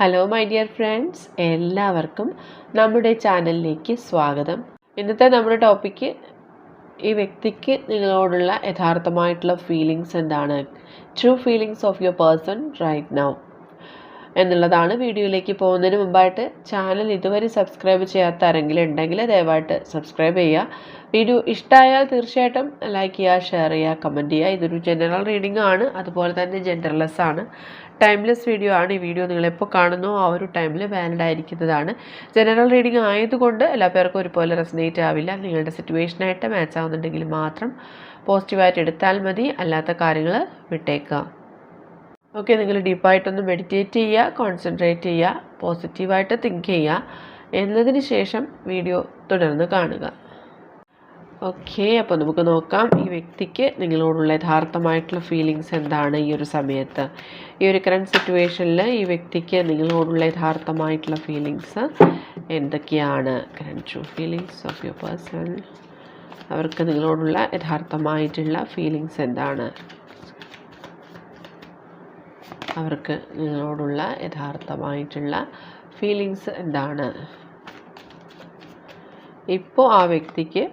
Hello my dear friends എല്ലാവർക്കും നമ്മുടെ ചാനലിലേക്ക് സ്വാഗതം. ഇന്നത്തെ നമ്മുടെ ടോപ്പിക്ക് ഈ വ്യക്തിക്ക് നിങ്ങളോടുള്ള യഥാർത്ഥമായിട്ടുള്ള ഫീലിങ്സ് എന്താണ്? True feelings of your person right now എന്നുള്ളതാണ് വീഡിയോയിലേക്ക് പോകുന്നതിന് മുമ്പായിട്ട് ചാനൽ ഇതുവരെ സബ്സ്ക്രൈബ് ചെയ്യാത്ത ആരെങ്കിലും ഉണ്ടെങ്കിൽ ദയവായിട്ട് സബ്സ്ക്രൈബ് ചെയ്യുക. വീഡിയോ ഇഷ്ടമായാൽ തീർച്ചയായിട്ടും ലൈക്ക് ചെയ്യുക ഷെയർ ചെയ്യുക കമന്റ് ചെയ്യുക. ഇതൊരു ജനറൽ റീഡിംഗ് ആണ്. അതുപോലെ തന്നെ ജെൻഡർലെസ് ആണ്. ടൈംലെസ് വീഡിയോ ആണ് ഈ വീഡിയോ നിങ്ങൾ നിങ്ങളെപ്പോൾ കാണുന്നോ ആ ഒരു ടൈമിൽ വാലിഡ് ആയിരിക്കുന്നതാണ്. ജനറൽ റീഡിങ് ആയതുകൊണ്ട് എല്ലാ പേർക്കും ഒരുപോലെ റെസനേറ്റ് ആവില്ല. നിങ്ങളുടെ സിറ്റുവേഷനായിട്ട് മാച്ച് ആവുന്നുണ്ടെങ്കിൽ മാത്രം പോസിറ്റീവായിട്ട് എടുത്താൽ മതി. അല്ലാത്ത കാര്യങ്ങൾ വിട്ടേക്കുക. ഓക്കെ നിങ്ങൾ ഡീപ്പായിട്ടൊന്ന് മെഡിറ്റേറ്റ് ചെയ്യുക കോൺസെൻട്രേറ്റ് ചെയ്യുക പോസിറ്റീവായിട്ട് തിങ്ക് ചെയ്യുക എന്നതിന് ശേഷം വീഡിയോ തുടർന്ന് കാണുക. ഓക്കെ അപ്പോൾ നമുക്ക് നോക്കാം. ഈ വ്യക്തിക്ക് നിങ്ങളോടുള്ള യഥാർത്ഥമായിട്ടുള്ള ഫീലിങ്സ് എന്താണ് ഈ ഒരു സമയത്ത്? ഈ ഒരു കറണ്ട് സിറ്റുവേഷനിൽ ഈ വ്യക്തിക്ക് നിങ്ങളോടുള്ള യഥാർത്ഥമായിട്ടുള്ള ഫീലിങ്സ് എന്തൊക്കെയാണ്? Current feelings of your person അവർക്ക് നിങ്ങളോടുള്ള യഥാർത്ഥമായിട്ടുള്ള ഫീലിങ്സ് എന്താണ്? അവർക്ക് നിങ്ങളോടുള്ള യഥാർത്ഥമായിട്ടുള്ള ഫീലിങ്സ് എന്താണ്? ഇപ്പോൾ ആ വ്യക്തിക്ക്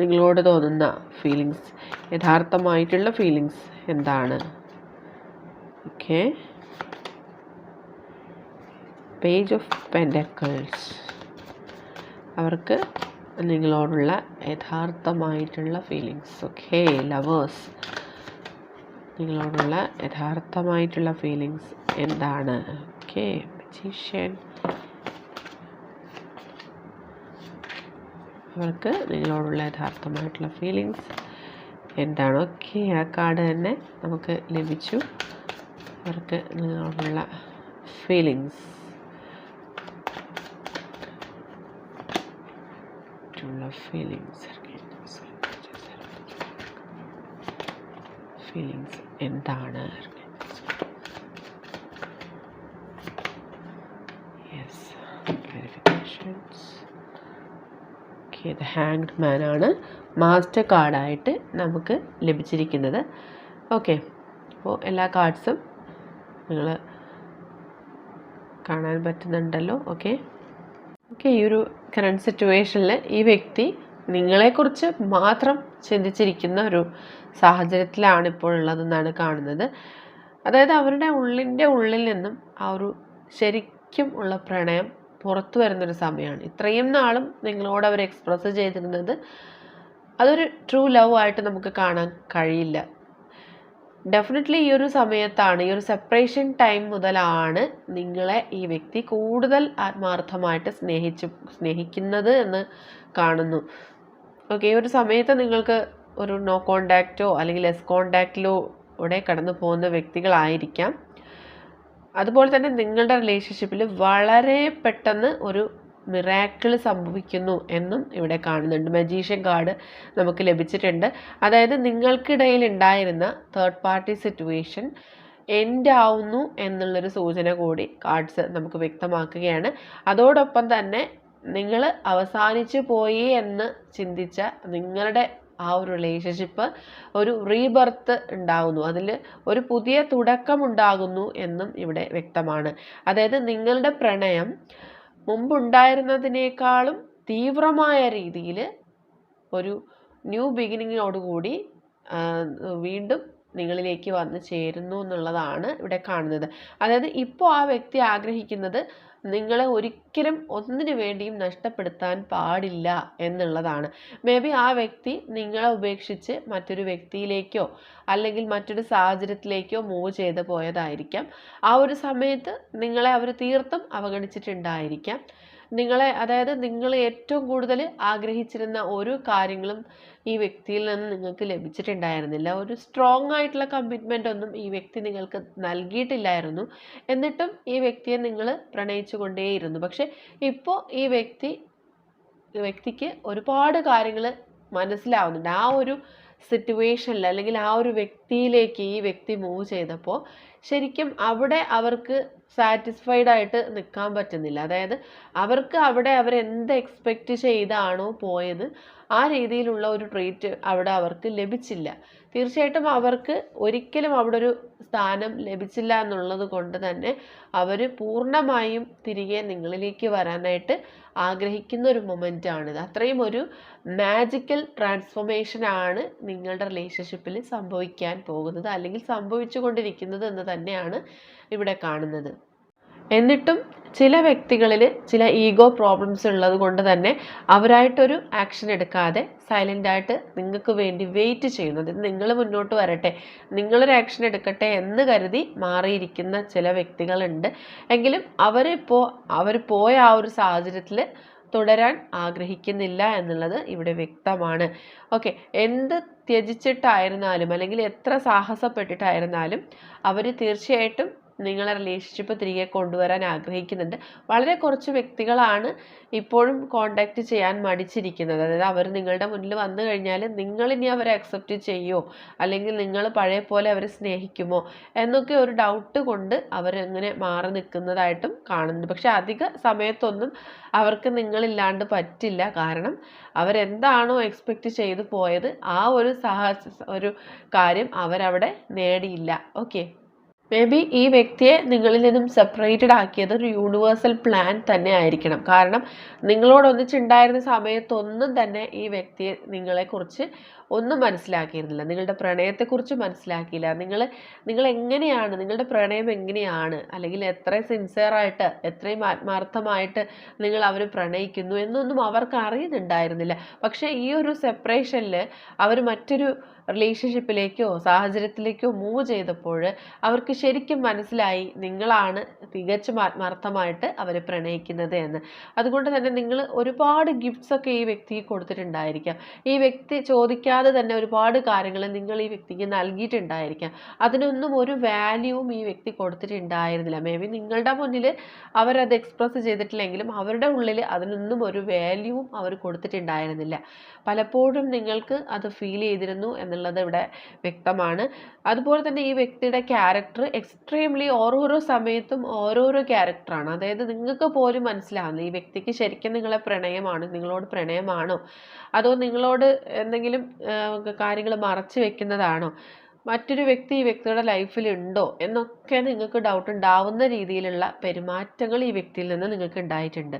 നിങ്ങളോട് തോന്നുന്ന ഫീലിങ്സ് യഥാർത്ഥമായിട്ടുള്ള ഫീലിങ്സ് എന്താണ്? ഓക്കെ പേജ് ഓഫ് പെൻഡക്കിൾസ് അവർക്ക് നിങ്ങളോടുള്ള യഥാർത്ഥമായിട്ടുള്ള ഫീലിങ്സ് ഓക്കെ ലവേഴ്സ് നിങ്ങളോടുള്ള യഥാർത്ഥമായിട്ടുള്ള ഫീലിങ്സ് എന്താണ്? ഓക്കെ മജീഷ്യൻ അവർക്ക് നിങ്ങളോടുള്ള യഥാർത്ഥമായിട്ടുള്ള ഫീലിങ്സ് എന്താണ് ഓക്കെ ആ കാർഡ് തന്നെ നമുക്ക് ലഭിച്ചു. അവർക്ക് നിങ്ങളോടുള്ള ഫീലിങ്സ് ഫീലിങ്സ് ഫീലിങ്സ് എന്താണ്? യെസ് ക്ലാരിഫിക്കേഷൻസ് ഓക്കെ ഇത് ഹാങ്ഡ് മാനാണ് മാസ്റ്റർ കാർഡായിട്ട് നമുക്ക് ലഭിച്ചിരിക്കുന്നത്. ഓക്കെ അപ്പോൾ എല്ലാ കാർഡ്സും നിങ്ങൾ കാണാൻ പറ്റുന്നുണ്ടല്ലോ. ഓക്കെ ഓക്കെ ഈ ഒരു കറണ്ട് സിറ്റുവേഷനിൽ ഈ വ്യക്തി നിങ്ങളെക്കുറിച്ച് മാത്രം ചിന്തിച്ചിരിക്കുന്ന ഒരു സാഹചര്യത്തിലാണ് ഇപ്പോൾ ഉള്ളതെന്നാണ് കാണുന്നത്. അതായത് അവരുടെ ഉള്ളിന്റെ ഉള്ളിൽ നിന്നും ആ ഒരു ശരിക്കും ഉള്ള പ്രണയം പുറത്തു വരുന്നൊരു സമയമാണ്. ഇത്രയും നാളും നിങ്ങളോട് അവർ എക്സ്പ്രസ് ചെയ്തിരുന്നത് അതൊരു ട്രൂ ലവ് ആയിട്ട് നമുക്ക് കാണാൻ കഴിയില്ല. ഡെഫിനറ്റ്ലി ഈ ഒരു സമയത്താണ് ഈ ഒരു സെപ്പറേഷൻ ടൈം മുതലാണ് നിങ്ങളെ ഈ വ്യക്തി കൂടുതൽ ആത്മാർത്ഥമായിട്ട് സ്നേഹിച്ച് സ്നേഹിക്കുന്നത് എന്ന് കാണുന്നു. ഓക്കെ ഈ ഒരു സമയത്ത് നിങ്ങൾക്ക് ഒരു നോ കോണ്ടാക്റ്റോ അല്ലെങ്കിൽ ലെസ് കോണ്ടാക്റ്റിലോ ഇവിടെ കടന്നു പോകുന്ന വ്യക്തികളായിരിക്കാം. അതുപോലെ തന്നെ നിങ്ങളുടെ റിലേഷൻഷിപ്പിൽ വളരെ പെട്ടെന്ന് ഒരു മിറാക്കിൾ സംഭവിക്കുന്നു എന്നും ഇവിടെ കാണുന്നുണ്ട്. മജീഷ്യൻ കാർഡ് നമുക്ക് ലഭിച്ചിട്ടുണ്ട്. അതായത് നിങ്ങൾക്കിടയിൽ ഉണ്ടായിരുന്ന തേർഡ് പാർട്ടി സിറ്റുവേഷൻ എൻഡ് ആവുന്നു എന്നുള്ളൊരു സൂചന കൂടി കാർഡ്സ് നമുക്ക് വ്യക്തമാക്കുകയാണ്. അതോടൊപ്പം തന്നെ നിങ്ങൾ അവസാനിച്ചു പോയി എന്ന് ചിന്തിച്ച നിങ്ങളുടെ ആ ഒരു റിലേഷൻഷിപ്പ് ഒരു റീബർത്ത് ഉണ്ടാകുന്നു അതിൽ ഒരു പുതിയ തുടക്കം ഉണ്ടാകുന്നു എന്നും ഇവിടെ വ്യക്തമാണ്. അതായത് നിങ്ങളുടെ പ്രണയം മുമ്പുണ്ടായിരുന്നതിനേക്കാളും തീവ്രമായ രീതിയിൽ ഒരു ന്യൂ ബിഗിനിങ്ങിനോടുകൂടി വീണ്ടും നിങ്ങളിലേക്ക് വന്ന് ചേരുന്നു എന്നുള്ളതാണ് ഇവിടെ കാണുന്നത്. അതായത് ഇപ്പോൾ ആ വ്യക്തി ആഗ്രഹിക്കുന്നത് നിങ്ങളെ ഒരിക്കലും ഒന്നിനു വേണ്ടിയും നഷ്ടപ്പെടുത്താൻ പാടില്ല എന്നുള്ളതാണ്. മേ ബി ആ വ്യക്തി നിങ്ങളെ ഉപേക്ഷിച്ച് മറ്റൊരു വ്യക്തിയിലേക്കോ അല്ലെങ്കിൽ മറ്റൊരു സാഹചര്യത്തിലേക്കോ മൂവ് ചെയ്ത് പോയതായിരിക്കാം. ആ ഒരു സമയത്ത് നിങ്ങളെ അവർ തീർത്തും അവഗണിച്ചിട്ടുണ്ടായിരിക്കാം. നിങ്ങളെ അതായത് നിങ്ങൾ ഏറ്റവും കൂടുതൽ ആഗ്രഹിച്ചിരുന്ന ഒരു കാര്യങ്ങളും ഈ വ്യക്തിയിൽ നിന്ന് നിങ്ങൾക്ക് ലഭിച്ചിട്ടുണ്ടായിരുന്നില്ല. ഒരു സ്ട്രോങ് ആയിട്ടുള്ള കമ്മിറ്റ്മെന്റ് ഒന്നും ഈ വ്യക്തി നിങ്ങൾക്ക് നൽകിയിട്ടില്ലായിരുന്നു. എന്നിട്ടും ഈ വ്യക്തിയെ നിങ്ങൾ പ്രണയിച്ചു കൊണ്ടേയിരുന്നു പക്ഷെ ഇപ്പോൾ ഈ വ്യക്തി വ്യക്തിക്ക് ഒരുപാട് കാര്യങ്ങൾ മനസ്സിലാവുന്നുണ്ട്. ആ ഒരു സിറ്റുവേഷനിൽ അല്ലെങ്കിൽ ആ ഒരു വ്യക്തിയിലേക്ക് ഈ വ്യക്തി മൂവ് ചെയ്തപ്പോൾ ശരിക്കും അവിടെ അവർക്ക് സാറ്റിസ്ഫൈഡ് ആയിട്ട് നിൽക്കാൻ പറ്റുന്നില്ല. അതായത് അവർക്ക് അവിടെ അവർ എന്ത് എക്സ്പെക്റ്റ് ചെയ്താണോ പോയത് ആ രീതിയിലുള്ള ഒരു ട്രീറ്റ് അവിടെ അവർക്ക് ലഭിച്ചില്ല. തീർച്ചയായിട്ടും അവർക്ക് ഒരിക്കലും അവിടെ ഒരു സ്ഥാനം ലഭിച്ചില്ല എന്നുള്ളത് കൊണ്ട് തന്നെ അവർ പൂർണമായും തിരികെ നിങ്ങളിലേക്ക് വരാനായിട്ട് ആഗ്രഹിക്കുന്ന ഒരു മൊമെന്റ് ആണിത്. അത്രയും ഒരു മാജിക്കൽ ട്രാൻസ്ഫോർമേഷൻ ആണ് നിങ്ങളുടെ റിലേഷൻഷിപ്പിൽ സംഭവിക്കാൻ പോകുന്നത് അല്ലെങ്കിൽ സംഭവിച്ചു കൊണ്ടിരിക്കുന്നത് എന്ന് തന്നെയാണ് ഇവിടെ കാണുന്നത്. എന്നിട്ടും ചില വ്യക്തികളിൽ ചില ഈഗോ പ്രോബ്ലംസ് ഉള്ളത് കൊണ്ട് തന്നെ അവരായിട്ടൊരു ആക്ഷൻ എടുക്കാതെ സൈലന്റായിട്ട് നിങ്ങൾക്ക് വേണ്ടി വെയിറ്റ് ചെയ്യുന്നത് നിങ്ങൾ മുന്നോട്ട് വരട്ടെ നിങ്ങളൊരു ആക്ഷൻ എടുക്കട്ടെ എന്ന് കരുതി മാറിയിരിക്കുന്ന ചില വ്യക്തികളുണ്ട്. എങ്കിലും അവരിപ്പോൾ അവർ പോയ ആ ഒരു സാഹചര്യത്തിൽ തുടരാൻ ആഗ്രഹിക്കുന്നില്ല എന്നുള്ളത് ഇവിടെ വ്യക്തമാണ്. ഓക്കെ എന്ത് ത്യജിച്ചിട്ടായിരുന്നാലും അല്ലെങ്കിൽ എത്ര സാഹസപ്പെട്ടിട്ടായിരുന്നാലും അവർ തീർച്ചയായിട്ടും നിങ്ങളെ റിലേഷൻഷിപ്പ് തിരികെ കൊണ്ടുവരാൻ ആഗ്രഹിക്കുന്നുണ്ട്. വളരെ കുറച്ച് വ്യക്തികളാണ് ഇപ്പോഴും കോണ്ടാക്ട് ചെയ്യാൻ മടിച്ചിരിക്കുന്നത്. അതായത് അവർ നിങ്ങളുടെ മുന്നിൽ വന്നു കഴിഞ്ഞാൽ നിങ്ങളിനി അവരെ അക്സെപ്റ്റ് ചെയ്യുമോ അല്ലെങ്കിൽ നിങ്ങൾ പഴയ പോലെ അവരെ സ്നേഹിക്കുമോ? എന്നൊക്കെ ഒരു ഡൗട്ട് കൊണ്ട് അവരങ്ങനെ മാറി നിൽക്കുന്നതായിട്ടും കാണുന്നുണ്ട്. പക്ഷെ അധിക സമയത്തൊന്നും അവർക്ക് നിങ്ങളില്ലാണ്ട് പറ്റില്ല. കാരണം അവരെന്താണോ എക്സ്പെക്റ്റ് ചെയ്തു പോയത് ആ ഒരു സാഹസ ഒരു കാര്യം അവരവിടെ നേടിയില്ല. ഓക്കെ മേ ബി ഈ വ്യക്തിയെ നിങ്ങളിൽ നിന്നും സെപ്പറേറ്റഡ് ആക്കിയത് ഒരു യൂണിവേഴ്സൽ പ്ലാൻ തന്നെ ആയിരിക്കണം. കാരണം നിങ്ങളോട് നിങ്ങളോടൊന്നിച്ചുണ്ടായിരുന്ന സമയത്തൊന്നും തന്നെ ഈ വ്യക്തിയെ നിങ്ങളെക്കുറിച്ച് ഒന്നും മനസ്സിലാക്കിയിരുന്നില്ല. നിങ്ങളുടെ പ്രണയത്തെക്കുറിച്ച് മനസ്സിലാക്കിയില്ല. നിങ്ങൾ നിങ്ങൾ എങ്ങനെയാണ് നിങ്ങളുടെ പ്രണയം എങ്ങനെയാണ് അല്ലെങ്കിൽ എത്ര സിൻസിയറായിട്ട് എത്രയും ആത്മാർത്ഥമായിട്ട് നിങ്ങൾ അവർ പ്രണയിക്കുന്നു എന്നൊന്നും അവർക്ക് അറിയുന്നുണ്ടായിരുന്നില്ല. പക്ഷേ ഈ ഒരു സെപ്പറേഷനിൽ അവർ മറ്റൊരു റിലേഷൻഷിപ്പിലേക്കോ സാഹചര്യത്തിലേക്കോ മൂവ് ചെയ്തപ്പോൾ അവർക്ക് ശരിക്കും മനസ്സിലായി നിങ്ങളാണ് തികച്ചും ആത്മാർത്ഥമായിട്ട് അവരെ പ്രണയിക്കുന്നത് എന്ന്. അതുകൊണ്ട് തന്നെ നിങ്ങൾ ഒരുപാട് ഗിഫ്റ്റ്സ് ഒക്കെ ഈ വ്യക്തിക്ക് കൊടുത്തിട്ടുണ്ടായിരിക്കാം. ഈ വ്യക്തി ചോദിക്കാതെ തന്നെ ഒരുപാട് കാര്യങ്ങൾ നിങ്ങൾ ഈ വ്യക്തിക്ക് നൽകിയിട്ടുണ്ടായിരിക്കാം. അതിനൊന്നും ഒരു വാല്യൂവും ഈ വ്യക്തി കൊടുത്തിട്ടുണ്ടായിരുന്നില്ല. മേ ബി നിങ്ങളുടെ മുന്നിൽ അവരത് എക്സ്പ്രസ് ചെയ്തിട്ടില്ലെങ്കിലും അവരുടെ ഉള്ളിൽ അതിനൊന്നും ഒരു വാല്യൂവും അവർ കൊടുത്തിട്ടുണ്ടായിരുന്നില്ല. പലപ്പോഴും നിങ്ങൾക്ക് അത് ഫീൽ ചെയ്തിരുന്നു എന്നുള്ളത് ഇവിടെ വ്യക്തമാണ്. അതുപോലെ തന്നെ ഈ വ്യക്തിയുടെ ക്യാരക്ടർ എക്സ്ട്രീംലി ഓരോരോ സമയത്തും ഓരോരോ ക്യാരക്ടറാണ് അതായത് നിങ്ങൾക്ക് പോലും മനസ്സിലാവുന്നത് ഈ വ്യക്തിക്ക് ശരിക്കും നിങ്ങളെ പ്രണയമാണ് നിങ്ങളോട് പ്രണയമാണോ? അതോ നിങ്ങളോട് എന്തെങ്കിലും കാര്യങ്ങൾ മറച്ചു വെക്കുന്നതാണോ? മറ്റൊരു വ്യക്തി ഈ വ്യക്തിയുടെ ലൈഫിലുണ്ടോ എന്നൊക്കെ നിങ്ങൾക്ക് ഡൗട്ട് ഉണ്ടാവുന്ന രീതിയിലുള്ള പെരുമാറ്റങ്ങൾ ഈ വ്യക്തിയിൽ നിന്ന് നിങ്ങൾക്ക് ഉണ്ടായിട്ടുണ്ട്.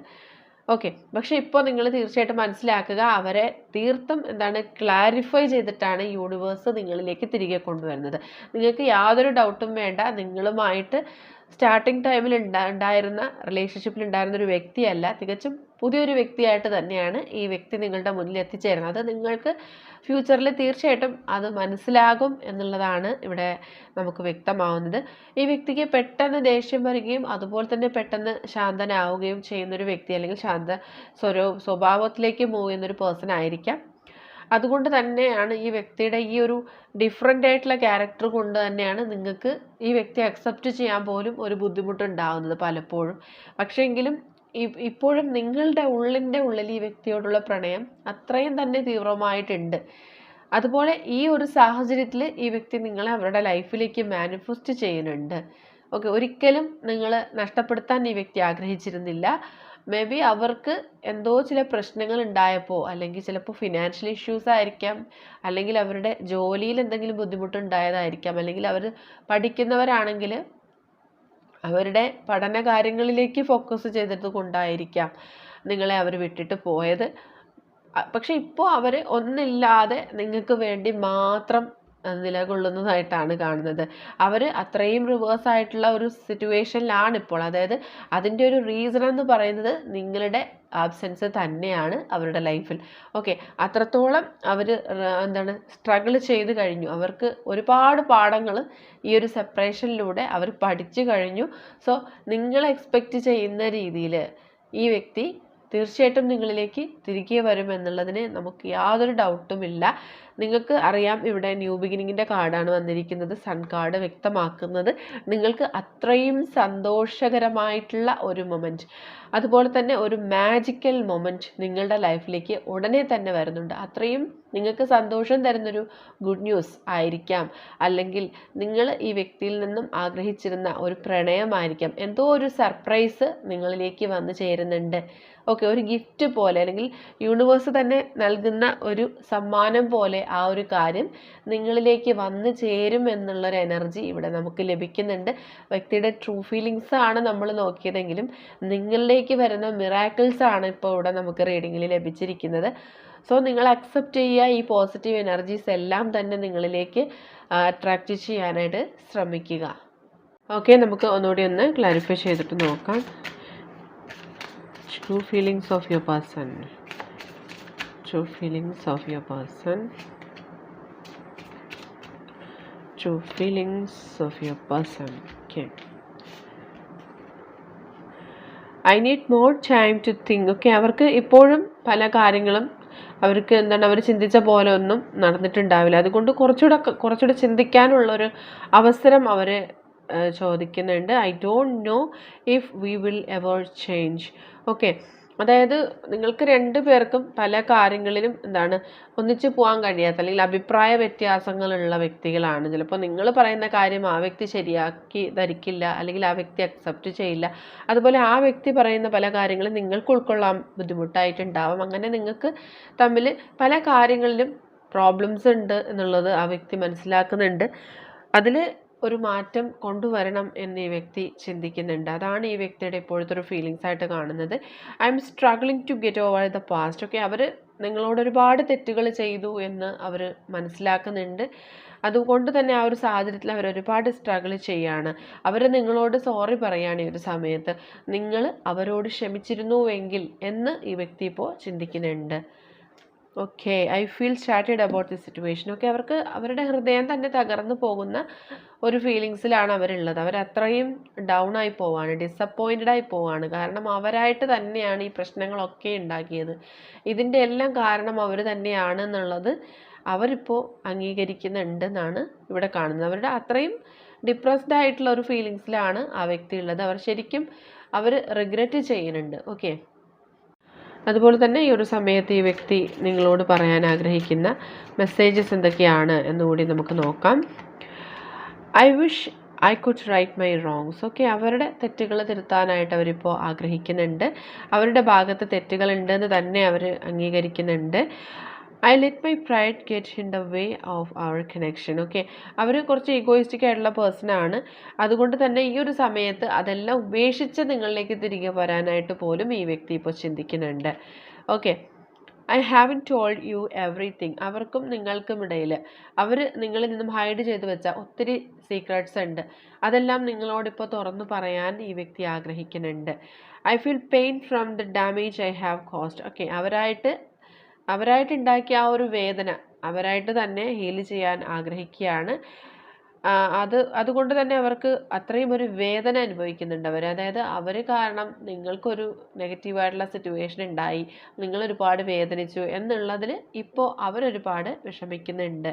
ഓക്കെ പക്ഷേ ഇപ്പോൾ നിങ്ങൾ തീർച്ചയായിട്ടും മനസ്സിലാക്കുക അവരെ തീർത്തും എന്താണ് ക്ലാരിഫൈ ചെയ്തിട്ടാണ് യൂണിവേഴ്സ് നിങ്ങളിലേക്ക് തിരികെ കൊണ്ടുവരുന്നത്. നിങ്ങൾക്ക് യാതൊരു ഡൗട്ടും വേണ്ട. നിങ്ങളുമായിട്ട് സ്റ്റാർട്ടിങ് ടൈമിൽ ഉണ്ടാ ഉണ്ടായിരുന്ന റിലേഷൻഷിപ്പിൽ ഉണ്ടായിരുന്ന ഒരു വ്യക്തിയല്ല തികച്ചും പുതിയൊരു വ്യക്തിയായിട്ട് തന്നെയാണ് ഈ വ്യക്തി നിങ്ങളുടെ മുന്നിൽ എത്തിച്ചേരുന്നത്. അത് നിങ്ങൾക്ക് ഫ്യൂച്ചറിൽ തീർച്ചയായിട്ടും അത് മനസ്സിലാകും എന്നുള്ളതാണ് ഇവിടെ നമുക്ക് വ്യക്തമാവുന്നത്. ഈ വ്യക്തിക്ക് പെട്ടെന്ന് ദേഷ്യം വരികയും അതുപോലെ തന്നെ പെട്ടെന്ന് ശാന്തനാവുകയും ചെയ്യുന്നൊരു വ്യക്തി അല്ലെങ്കിൽ ശാന്ത സ്വരൂ സ്വഭാവത്തിലേക്ക് മൂവ് ചെയ്യുന്നൊരു പേഴ്സൺ ആയിരിക്കാം. അതുകൊണ്ട് തന്നെയാണ് ഈ വ്യക്തിയുടെ ഈ ഒരു ഡിഫറെന്റ് ആയിട്ടുള്ള ക്യാരക്ടർ കൊണ്ട് തന്നെയാണ് നിങ്ങൾക്ക് ഈ വ്യക്തി അക്സെപ്റ്റ് ചെയ്യാൻ പോലും ഒരു ബുദ്ധിമുട്ടുണ്ടാവുന്നത് പലപ്പോഴും. പക്ഷേ എങ്കിലും ഇപ്പോഴും നിങ്ങളുടെ ഉള്ളിന്റെ ഉള്ളിൽ ഈ വ്യക്തിയോടുള്ള പ്രണയം അത്രയും തന്നെ തീവ്രമായിട്ടുണ്ട്. അതുപോലെ ഈ ഒരു സാഹചര്യത്തിൽ ഈ വ്യക്തി നിങ്ങളെ അവരുടെ ലൈഫിലേക്ക് മാനിഫെസ്റ്റ് ചെയ്യുന്നുണ്ട്. ഓക്കെ ഒരിക്കലും നിങ്ങൾ നഷ്ടപ്പെടുത്താൻ ഈ വ്യക്തി ആഗ്രഹിച്ചിരുന്നില്ല. മേ ബി അവർക്ക് എന്തോ ചില പ്രശ്നങ്ങൾ ഉണ്ടായപ്പോൾ അല്ലെങ്കിൽ ചിലപ്പോൾ ഫിനാൻഷ്യൽ ഇഷ്യൂസ് ആയിരിക്കാം അല്ലെങ്കിൽ അവരുടെ ജോലിയിൽ എന്തെങ്കിലും ബുദ്ധിമുട്ടുണ്ടായതായിരിക്കാം അല്ലെങ്കിൽ അവർ പഠിക്കുന്നവരാണെങ്കിൽ അവരുടെ പഠന കാര്യങ്ങളിലേക്ക് ഫോക്കസ് ചെയ്തത് കൊണ്ടായിരിക്കാം നിങ്ങളെ അവർ വിട്ടിട്ട് പോയത്. പക്ഷെ ഇപ്പോൾ അവർ ഒന്നില്ലാതെ നിങ്ങൾക്ക് വേണ്ടി മാത്രം നിലകൊള്ളുന്നതായിട്ടാണ് കാണുന്നത്. അവർ അത്രയും റിവേഴ്സ് ആയിട്ടുള്ള ഒരു സിറ്റുവേഷനിലാണ് ഇപ്പോൾ. അതായത് അതിന്റെ ഒരു റീസൺ എന്ന് പറയുന്നത് നിങ്ങളുടെ ആബ്സെൻസ് തന്നെയാണ് അവരുടെ ലൈഫിൽ ഓക്കെ അത്രത്തോളം അവർ എന്താണ് സ്ട്രഗിൾ ചെയ്ത് കഴിഞ്ഞു. അവർക്ക് ഒരുപാട് പാഠങ്ങൾ ഈ ഒരു സെപ്പറേഷനിലൂടെ അവർ പഠിച്ചു കഴിഞ്ഞു. സോ നിങ്ങൾ എക്സ്പെക്റ്റ് ചെയ്യുന്ന രീതിയിൽ ഈ വ്യക്തി തീർച്ചയായിട്ടും നിങ്ങളിലേക്ക് തിരികെ വരുമെന്നുള്ളതിന് നമുക്ക് യാതൊരു ഡൗട്ടുമില്ല നിങ്ങൾക്ക് അറിയാം ഇവിടെ ന്യൂ ബിഗിനിങ്ങിന്റെ കാർഡാണ് വന്നിരിക്കുന്നത്. സൺ കാർഡ് വ്യക്തമാക്കുന്നത്. നിങ്ങൾക്ക് അത്രയും സന്തോഷകരമായിട്ടുള്ള ഒരു മൊമെന്റ്. അതുപോലെ തന്നെ ഒരു മാജിക്കൽ മൊമെന്റ് നിങ്ങളുടെ ലൈഫിലേക്ക് ഉടനെ തന്നെ വരുന്നുണ്ട്. അത്രയും നിങ്ങൾക്ക് സന്തോഷം തരുന്നൊരു ഗുഡ് ന്യൂസ് ആയിരിക്കാം. അല്ലെങ്കിൽ നിങ്ങൾ ഈ വ്യക്തിയിൽ നിന്നും ആഗ്രഹിച്ചിരുന്ന ഒരു പ്രണയമായിരിക്കാം. എന്തോ ഒരു സർപ്രൈസ് നിങ്ങളിലേക്ക് വന്നു ചേരുന്നുണ്ട്. ഓക്കെ ഒരു ഗിഫ്റ്റ് പോലെ അല്ലെങ്കിൽ യൂണിവേഴ്സ് തന്നെ നൽകുന്ന ഒരു സമ്മാനം പോലെ ആ ഒരു കാര്യം നിങ്ങളിലേക്ക് വന്നു ചേരും എന്നുള്ളൊരു എനർജി ഇവിടെ നമുക്ക് ലഭിക്കുന്നുണ്ട്. വ്യക്തിയുടെ ട്രൂ ഫീലിങ്സ് ആണ് നമ്മൾ നോക്കിയതെങ്കിലും നിങ്ങളിലേക്ക് വരുന്ന മിറാക്കിൾസ് ആണ് ഇപ്പോൾ ഇവിടെ നമുക്ക് റീഡിങ്ങിൽ ലഭിച്ചിരിക്കുന്നത്. സോ നിങ്ങൾ അക്സെപ്റ്റ് ചെയ്യുക ഈ പോസിറ്റീവ് എനർജീസ് എല്ലാം തന്നെ നിങ്ങളിലേക്ക് അട്രാക്റ്റ് ചെയ്യാനായിട്ട് ശ്രമിക്കുക. ഓക്കെ നമുക്ക് ഒന്നുകൂടി ഒന്ന് ക്ലാരിഫൈ ചെയ്തിട്ട് നോക്കാം. True feelings of your person. True feelings of your person. True feelings of your person. Okay. I need more time to think okay അവർക്ക് ഇപ്പോഴും പല കാര്യങ്ങളും അവർക്ക് എന്താണ് അവർ ചിന്തിച്ച പോലെ ഒന്നും നടന്നിട്ടുണ്ടാവില്ല. അതുകൊണ്ട് കുറച്ചുകൂടെ കുറച്ചുകൂടെ ചിന്തിക്കാനുള്ളൊരു അവസരം അവർ ചോദിക്കുന്നുണ്ട്. I don't know if we will ever change okay അതായത് നിങ്ങൾക്ക് രണ്ട് പേർക്കും പല കാര്യങ്ങളിലും എന്താണ് ഒന്നിച്ച് പോകാൻ കഴിയാത്ത അല്ലെങ്കിൽ അഭിപ്രായ വ്യത്യാസങ്ങളുള്ള വ്യക്തികളാണ്. ചിലപ്പോൾ നിങ്ങൾ പറയുന്ന കാര്യം ആ വ്യക്തി ശരിയാക്കി ധരിക്കില്ല അല്ലെങ്കിൽ ആ വ്യക്തി അക്സെപ്റ്റ് ചെയ്യില്ല. അതുപോലെ ആ വ്യക്തി പറയുന്ന പല കാര്യങ്ങളും നിങ്ങൾക്ക് ഉൾക്കൊള്ളാൻ ബുദ്ധിമുട്ടായിട്ടുണ്ടാവും. അങ്ങനെ നിങ്ങൾക്ക് തമ്മിൽ പല കാര്യങ്ങളിലും പ്രോബ്ലംസ് ഉണ്ട് എന്നുള്ളത് ആ വ്യക്തി മനസ്സിലാക്കുന്നുണ്ട്. അതിൽ ഒരു മാറ്റം കൊണ്ടുവരണം എന്ന് ഈ വ്യക്തി ചിന്തിക്കുന്നുണ്ട്. അതാണ് ഈ വ്യക്തിയുടെ ഇപ്പോഴത്തെ ഒരു ഫീലിങ്സ് ആയിട്ട് കാണുന്നത്. I'm struggling to get over the past okay അവർ നിങ്ങളോട് ഒരുപാട് തെറ്റുകൾ ചെയ്തു എന്ന് അവർ മനസ്സിലാക്കുന്നുണ്ട്. അതുകൊണ്ട് തന്നെ ആ ഒരു സാഹചര്യത്തിൽ അവർ ഒരുപാട് സ്ട്രഗിൾ ചെയ്യാണ്. അവർ നിങ്ങളോട് സോറി പറയുകയാണ് ഈ ഒരു സമയത്ത്. നിങ്ങൾ അവരോട് ക്ഷമിച്ചിരുന്നുവെങ്കിൽ എന്ന് ഈ വ്യക്തി ഇപ്പോൾ ചിന്തിക്കുന്നുണ്ട്. Okay I feel started about the situation okay അവർക്ക് അവരുടെ ഹൃദയം തന്നെ തകർന്നു പോകുന്ന ഒരു ഫീലിങ്സിലാണ് അവരുള്ളത്. അവർ അത്രയും ഡൗൺ ആയി പോവാണ് ഡിസപ്പോയിന്റഡ് ആയി പോവാണ്. കാരണം അവരായിട്ട് തന്നെയാണ് ഈ പ്രശ്നങ്ങളൊക്കെ ഉണ്ടാക്കിയത്. ഇതിന്റെ എല്ലാം കാരണം അവർ തന്നെയാണ് എന്നുള്ളത് അവരിപ്പോൾ അംഗീകരിക്കുന്നുണ്ടെന്നാണ് ഇവിടെ കാണുന്നത്. അവരുടെ അത്രയും ഡിപ്രസ്ഡ് ആയിട്ടുള്ള ഒരു ഫീലിങ്സിലാണ് ആ വ്യക്തി ഉള്ളത്. അവർ ശരിക്കും അവർ റിഗ്രറ്റ് ചെയ്യുന്നുണ്ട്. ഓക്കെ അതുപോലെ തന്നെ ഈ ഒരു സമയത്ത് ഈ വ്യക്തി നിങ്ങളോട് പറയാൻ ആഗ്രഹിക്കുന്ന മെസ്സേജസ് എന്തൊക്കെയാണ് എന്നുകൂടി നമുക്ക് നോക്കാം. I wish I could right my wrongs okay അവരുടെ തെറ്റുകൾ തിരുത്താനായിട്ട് അവരിപ്പോൾ ആഗ്രഹിക്കുന്നുണ്ട്. അവരുടെ ഭാഗത്ത് തെറ്റുകളുണ്ടെന്ന് തന്നെ അവർ അംഗീകരിക്കുന്നുണ്ട്. I let my pride get in the way of our connection okay അവർ കുറച്ച് ഈഗോയിസ്റ്റിക് ആയിട്ടുള്ള പേഴ്സൺ ആണ്. അതുകൊണ്ട് തന്നെ ഈ ഒരു സമയത്ത് അതെല്ലാം ഉപേക്ഷിച്ച് നിങ്ങളിലേക്ക് തിരികെ വരാനായിട്ട് പോലും ഈ വ്യക്തി ഇപ്പോൾ ചിന്തിക്കുന്നുണ്ട്. Okay I haven't told you everything അവർക്കും നിങ്ങൾക്കും ഇടയിൽ അവർ നിങ്ങളിൽ നിന്നും ഹൈഡ് ചെയ്ത് വെച്ച ഒത്തിരി സീക്രട്സ് ഉണ്ട്. അതെല്ലാം നിങ്ങളോടിപ്പോൾ തുറന്നു പറയാൻ ഈ വ്യക്തി ആഗ്രഹിക്കുന്നുണ്ട്. I feel pain from the damage I have caused okay അവരായിട്ട് അവരായിട്ട് ഉണ്ടാക്കിയ ആ ഒരു വേദന അവരായിട്ട് തന്നെ ഹീൽ ചെയ്യാൻ ആഗ്രഹിക്കുകയാണ്. അത് അതുകൊണ്ട് തന്നെ അവർക്ക് അത്രയും ഒരു വേദന അനുഭവിക്കുന്നുണ്ട് അവർ അതായത് അവർ കാരണം നിങ്ങൾക്കൊരു നെഗറ്റീവായിട്ടുള്ള സിറ്റുവേഷൻ ഉണ്ടായി നിങ്ങളൊരുപാട് വേദനിച്ചു എന്നുള്ളതിൽ ഇപ്പോൾ അവരൊരുപാട് വിഷമിക്കുന്നുണ്ട്.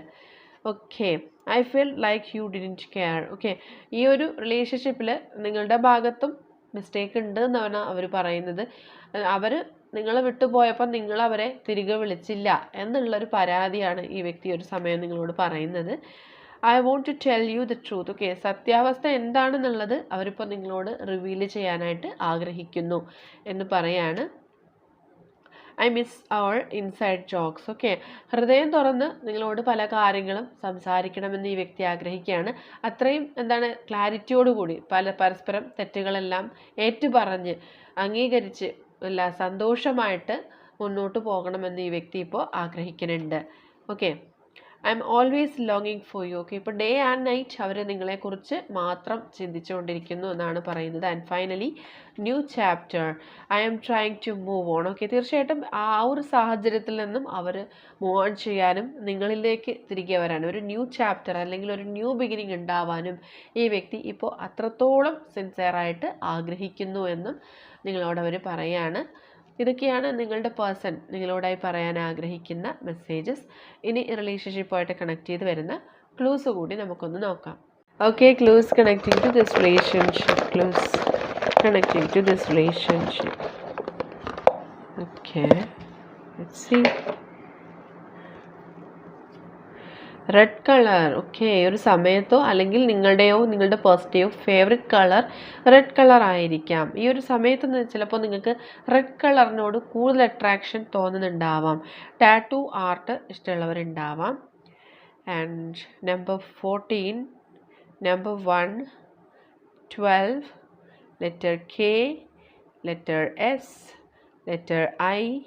Okay I feel like you didn't care okay ഈ ഒരു റിലേഷൻഷിപ്പിൽ നിങ്ങളുടെ ഭാഗത്തും മിസ്റ്റേക്ക് ഉണ്ട് എന്നാണ് അവർ പറയുന്നത്. അവർ നിങ്ങളെ വിട്ടുപോയപ്പോൾ നിങ്ങൾ അവരെ തിരികെ വിളിച്ചില്ല എന്നുള്ളൊരു പരാതിയാണ് ഈ വ്യക്തി ഒരു സമയം നിങ്ങളോട് പറയുന്നത്. I want to tell you the truth okay സത്യാവസ്ഥ എന്താണെന്നുള്ളത് അവരിപ്പോൾ നിങ്ങളോട് റിവീൽ ചെയ്യാനായിട്ട് ആഗ്രഹിക്കുന്നു എന്ന് പറയാണ്. I miss our inside jokes okay ഹൃദയം തുറന്ന് നിങ്ങളോട് പല കാര്യങ്ങളും സംസാരിക്കണമെന്ന് ഈ വ്യക്തി ആഗ്രഹിക്കുകയാണ്. അത്രയും എന്താണ് ക്ലാരിറ്റിയോടുകൂടി പല പരസ്പരം തെറ്റുകളെല്ലാം ഏറ്റുപറഞ്ഞ് അംഗീകരിച്ച് അല്ല സന്തോഷമായിട്ട് മുന്നോട്ട് പോകണമെന്ന് ഈ വ്യക്തി ഇപ്പോൾ ആഗ്രഹിക്കുന്നുണ്ട്. ഓക്കെ ഐ എം ഓൾവേസ് ലോങ്ങിങ് ഫോർ യു ഓക്കെ ഇപ്പോൾ ഡേ ആൻഡ് നൈറ്റ് അവർ നിങ്ങളെക്കുറിച്ച് മാത്രം ചിന്തിച്ചുകൊണ്ടിരിക്കുന്നു എന്നാണ് പറയുന്നത്. And finally new chapter I'm trying to move on okay തീർച്ചയായിട്ടും ആ ഒരു സാഹചര്യത്തിൽ നിന്നും അവർ മൂവ് ഓൺ ചെയ്യാനും നിങ്ങളിലേക്ക് തിരികെ വരാനും ഒരു ന്യൂ ചാപ്റ്റർ അല്ലെങ്കിൽ ഒരു ന്യൂ ബിഗിനിങ് ഉണ്ടാവാനും ഈ വ്യക്തി ഇപ്പോൾ അത്രത്തോളം സിൻസിയറായിട്ട് ആഗ്രഹിക്കുന്നു എന്നും നിങ്ങളോട് അവർ പറയാണ്. ഇതൊക്കെയാണ് നിങ്ങളുടെ പേഴ്സൺ നിങ്ങളോടായി പറയാൻ ആഗ്രഹിക്കുന്ന മെസ്സേജസ് ഇനി റിലേഷൻഷിപ്പുമായിട്ട് കണക്ട് ചെയ്ത് വരുന്ന ക്ലൂസ് കൂടി നമുക്കൊന്ന് നോക്കാം. Okay clues connecting to this relationship clues connecting to this relationship okay C red colour okay ഒരു സമയത്തോ അല്ലെങ്കിൽ നിങ്ങളുടെയോ നിങ്ങളുടെ പേഴ്സന്റെയോ ഫേവറേറ്റ് കളർ റെഡ് കളർ ആയിരിക്കാം. ഈ ഒരു സമയത്ത് ചിലപ്പോൾ നിങ്ങൾക്ക് റെഡ് കളറിനോട് കൂടുതൽ അട്രാക്ഷൻ തോന്നുന്നുണ്ടാവാം. Tattoo art ഇഷ്ടമുള്ളവരുണ്ടാവാം. And number fourteen number one twelve letter K letter S letter I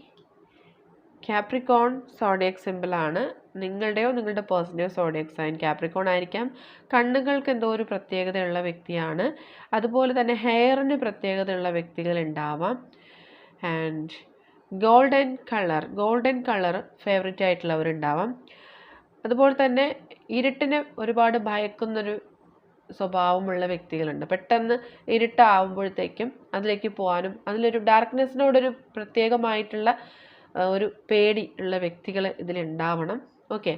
Capricorn zodiac സിമ്പിളാണ് നിങ്ങളുടെയോ നിങ്ങളുടെ പേഴ്സന്റെയോ സോഡിയക് സൈൻ ക്യാപ്രിക്കോൺ ആയിരിക്കാം. കണ്ണുകൾക്ക് എന്തോ ഒരു പ്രത്യേകതയുള്ള വ്യക്തിയാണ്. അതുപോലെ തന്നെ ഹെയറിന് പ്രത്യേകതയുള്ള വ്യക്തികൾ ഉണ്ടാവാം. And golden colour golden colour favourite ആയിട്ടുള്ളവരുണ്ടാവാം അതുപോലെ തന്നെ ഇരുട്ടിനെ ഒരുപാട് ഭയക്കുന്നൊരു സ്വഭാവമുള്ള വ്യക്തികളുണ്ട്. പെട്ടെന്ന് ഇരുട്ടാവുമ്പോഴത്തേക്കും അതിലേക്ക് പോകാനും അതിലൊരു ഡാർക്ക്നെസ്സിനോടൊരു പ്രത്യേകമായിട്ടുള്ള ഒരു പേടി ഉള്ള വ്യക്തികൾ ഇതിലുണ്ടാവണം. ഓക്കെ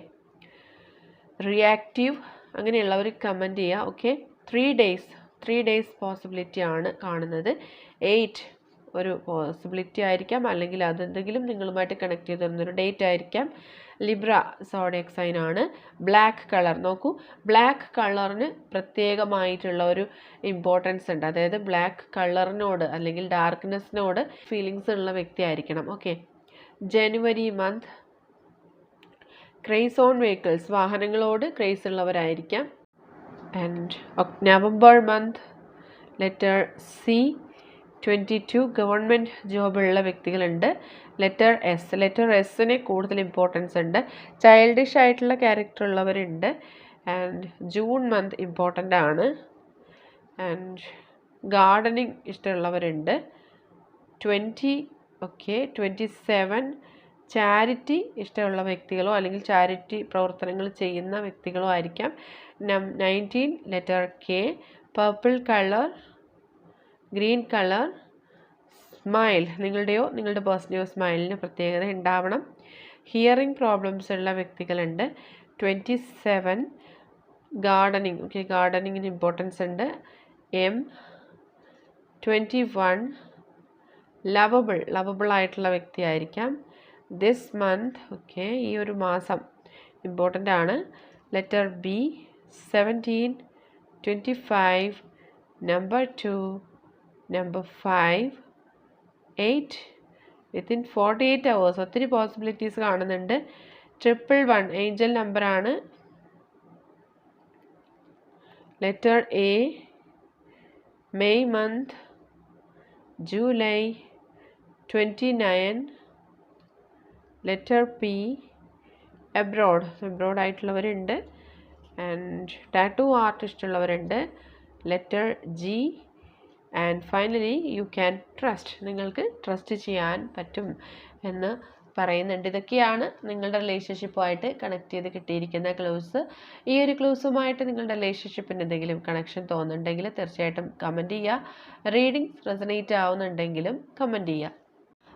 റിയാക്റ്റീവ് അങ്ങനെയുള്ളവർ കമന്റ് ചെയ്യുക okay three days three days possibility ആണ് കാണുന്നത്. എയ്റ്റ് ഒരു പോസിബിലിറ്റി ആയിരിക്കാം. അല്ലെങ്കിൽ അതെന്തെങ്കിലും നിങ്ങളുമായിട്ട് കണക്ട് ചെയ്ത് തരുന്നൊരു ഡേറ്റ് ആയിരിക്കാം. ലിബ്ര സോഡിയക് സൈൻ ആണ്. ബ്ലാക്ക് കളർ നോക്കൂ. ബ്ലാക്ക് കളറിന് പ്രത്യേകമായിട്ടുള്ള ഒരു ഇമ്പോർട്ടൻസ് ഉണ്ട്. അതായത് ബ്ലാക്ക് കളറിനോട് അല്ലെങ്കിൽ ഡാർക്ക്നെസ്സിനോട് ഫീലിങ്സ് ഉള്ള വ്യക്തി ആയിരിക്കണം. Okay January month craze on vehicles വാഹനങ്ങളോട് craze ഉള്ളവരായിരിക്കാം. And November month letter C twenty two government ജോബുള്ള വ്യക്തികളുണ്ട്. ലെറ്റർ എസ് ലെറ്റർ എസ്സിന് കൂടുതൽ ഇമ്പോർട്ടൻസ് ഉണ്ട്. ചൈൽഡിഷ് ആയിട്ടുള്ള ക്യാരക്ടർ ഉള്ളവരുണ്ട്. ആൻഡ് ജൂൺ മന്ത് ഇമ്പോർട്ടന്റ് ആണ്. And gardening ഇഷ്ടമുള്ളവരുണ്ട്. Twenty okay twenty seven charity ഇഷ്ടമുള്ള വ്യക്തികളോ അല്ലെങ്കിൽ ചാരിറ്റി പ്രവർത്തനങ്ങൾ ചെയ്യുന്ന വ്യക്തികളോ ആയിരിക്കാം. Nineteen letter K purple colour green colour smile നിങ്ങളുടെയോ നിങ്ങളുടെ പേഴ്സണിയോ സ്മൈലിന് പ്രത്യേകത ഉണ്ടാവണം. ഹിയറിംഗ് പ്രോബ്ലംസ് ഉള്ള വ്യക്തികളുണ്ട്. ട്വന്റി സെവൻ ഗാർഡനിങ് ഓക്കെ ഗാർഡനിങ്ങിന് ഇമ്പോർട്ടൻസ് ഉണ്ട്. M twenty one lovable lovable ആയിട്ടുള്ള വ്യക്തിയായിരിക്കാം ദിസ് മന്ത് ഓക്കെ ഈ ഒരു മാസം ഇമ്പോർട്ടന്റ് ആണ്. Letter B seventeen twenty five number two number five eight within forty eight hours ഒത്തിരി പോസിബിലിറ്റീസ് കാണുന്നുണ്ട്. ട്രിപ്പിൾ വൺ ഏഞ്ചൽ നമ്പറാണ് letter A May month July twenty nine letter P abroad. Abroad ആയിട്ടുള്ളവരുണ്ട്. And tattoo artist ഉള്ളവരുണ്ട്. Letter G and finally you can trust നിങ്ങൾക്ക് trust ചെയ്യാൻ പറ്റും എന്ന് പറയുന്നുണ്ട്. ഇതൊക്കെയാണ് നിങ്ങളുടെ റിലേഷൻഷിപ്പുമായിട്ട് കണക്ട് ചെയ്ത് കിട്ടിയിരിക്കുന്ന ക്ലൂസ് ഈ ഒരു ക്ലൂസുമായിട്ട് നിങ്ങളുടെ റിലേഷൻഷിപ്പിന് എന്തെങ്കിലും കണക്ഷൻ തോന്നുന്നുണ്ടെങ്കിൽ തീർച്ചയായിട്ടും കമന്റ് ചെയ്യുക. റീഡിങ്സ് റെസനേറ്റ് ആവുന്നുണ്ടെങ്കിലും കമന്റ് ചെയ്യുക.